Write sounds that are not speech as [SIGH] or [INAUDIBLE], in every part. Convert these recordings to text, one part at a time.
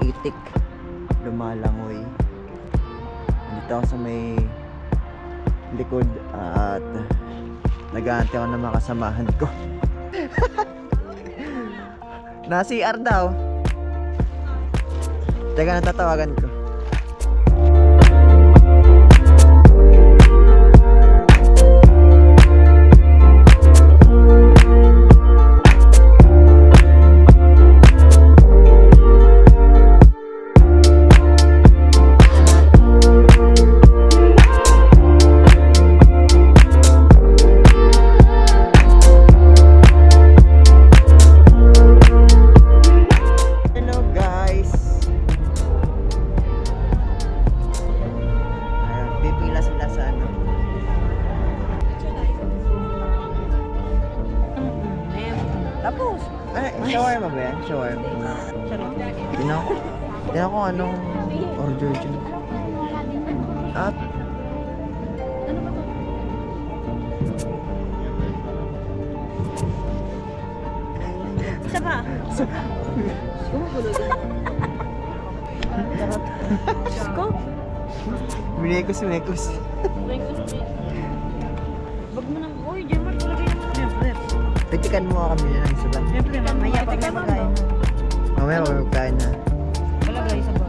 putik. Lumalangoy. Dito ako sa may likod at nag-aantay ako ng mga kasamahan ko. [LAUGHS] na CR daw. Teka, natatawagan ko. Tapos. Ay, shawarma ba yan? Shawarma. Tinan ko. Tinan ko anong order dyan. At Isa pa. Gumugulo din. Diyos ko. minekos minekos. Wag mo nang, uy, Jemar, talaga yung. Pitikan mo kami na ng isa lang. Siyempre, mamaya pag may magkain. Mamaya kami magkain na. Wala guys, isa ba?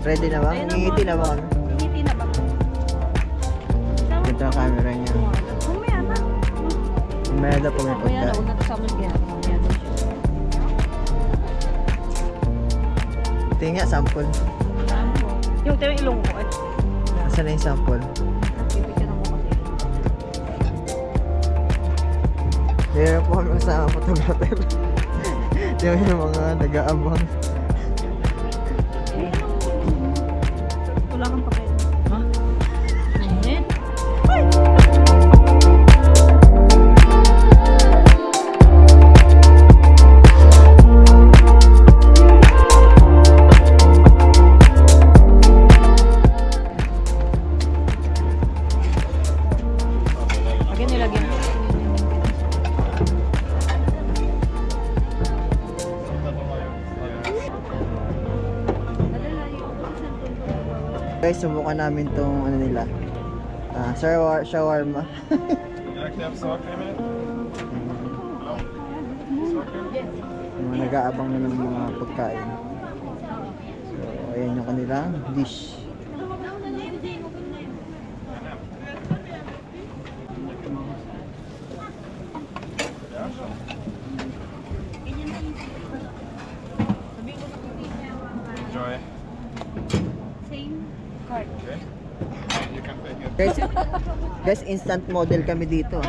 Ready na ba? Na, Ngingiti na ba kami? Ngingiti na ba? Ito ang camera niya. Mamaya na. Mamaya daw po may Mamaya na, pagkain. huwag na amin kaya. Mamaya na. Tingnan nga, sample. Yung tayo ilong ko. Ay, Asan na yung sample? Meron po kami kasama photographer. Yung yung mga nag-aabang. Lagyan nilagyan. Guys, subukan namin tong ano nila. Ah, shawar shawarma. [LAUGHS] Mga nag-aabang na ng mga pagkain. So, ayan yung kanilang dish. Joy. Same card. Okay. You can take it. Guys, guys, instant model kami dito.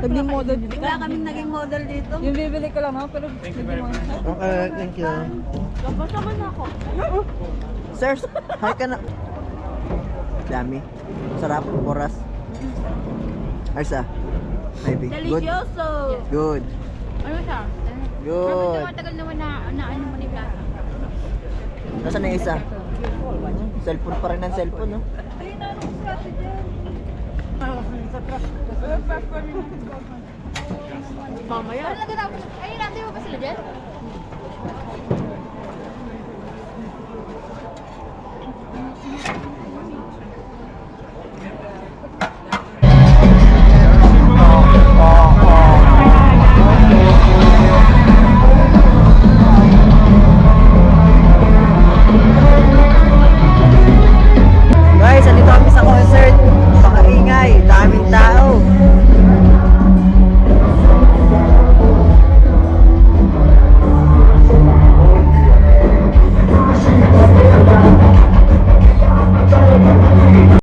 Naging model dito. Wala kaming naging model dito. Yung bibili ko lang ha, pero Thank you very much. Okay, thank you. Kapasama na ako. Sir, hi ka na. Dami. Sarap, oras. Arsa. Maybe. Good. Delicioso! Good. Ano siya? Good. Matagal naman na, na ano mo ni Plaza. Nasaan na yung isa? Cellphone pa rin ang cellphone, no? Mamaya. Ayun, mo ba sila dyan?